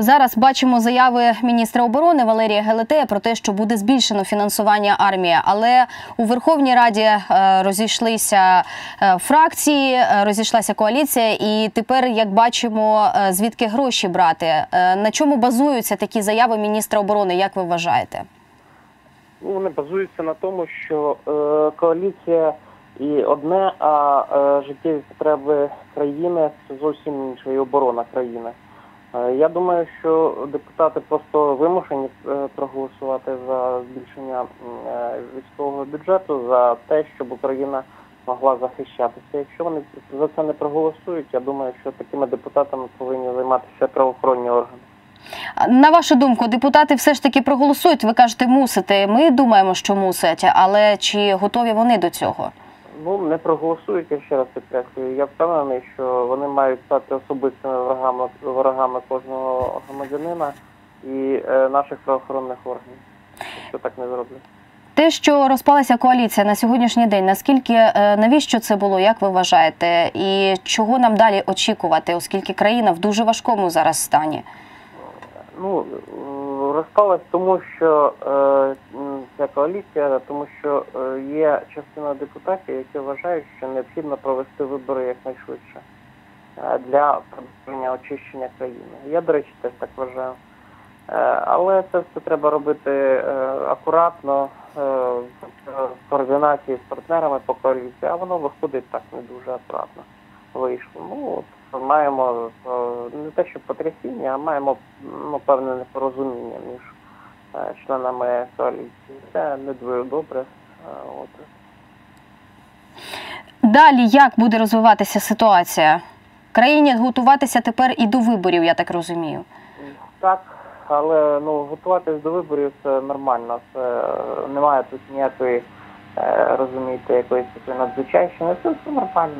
Зараз бачимо заяви міністра оборони Валерія Гелетея про те, що буде збільшено фінансування армії. Але у Верховній Раді е, розійшлися е, фракції, е, розійшлася коаліція, і тепер, як бачимо, звідки гроші брати. На чому базуються такі заяви міністра оборони? Як ви вважаєте? Ну, вони базуються на тому, що коаліція і одне, а життєві потреби країни це зовсім інше, і оборона країни. Е, я думаю, що депутати просто вимушені е, проголосувати за збільшення е, військового бюджету за те, щоб Україна могла захищатися. Якщо вони за це не проголосують, я думаю, що такими депутатами повинні займатися правоохоронні органи. На вашу думку, депутати все ж таки проголосують. Ви кажете, мусите. Ми думаємо, що мусять, але чи готові вони до цього? Ну, не проголосують, я ще раз підкреслюю. Я впевнений, що вони мають стати особистими ворогами, ворогами кожного громадянина і е, наших правоохоронних органів, якщо так не зроблять. Те, що розпалася коаліція на сьогоднішній день, наскільки е, навіщо це було, як ви вважаєте, і чого нам далі очікувати, оскільки країна в дуже важкому зараз стані? Ну, е, розпалась тому, що е, коаліція, тому що е, є частина депутатів, які вважають, що необхідно провести вибори якнайшвидше е, для продовження очищення країни. Я, до речі, теж так вважаю. Е, Але це все треба робити акуратно, в координації з партнерами по коаліції, а воно виходить так не дуже акуратно. Вийшло. Ну, от, маємо не те, що потрясіння, а маємо ну, певне непорозуміння між членами коаліції. Це не дуже добре. Е, От. Далі як буде розвиватися ситуація? Країні готуватися тепер і до виборів, я так розумію. Так, але ну готуватись до виборів це нормально. Це е, немає тут ніякої, е, розумієте, якоїсь такої надзвичайщини. Це все нормально.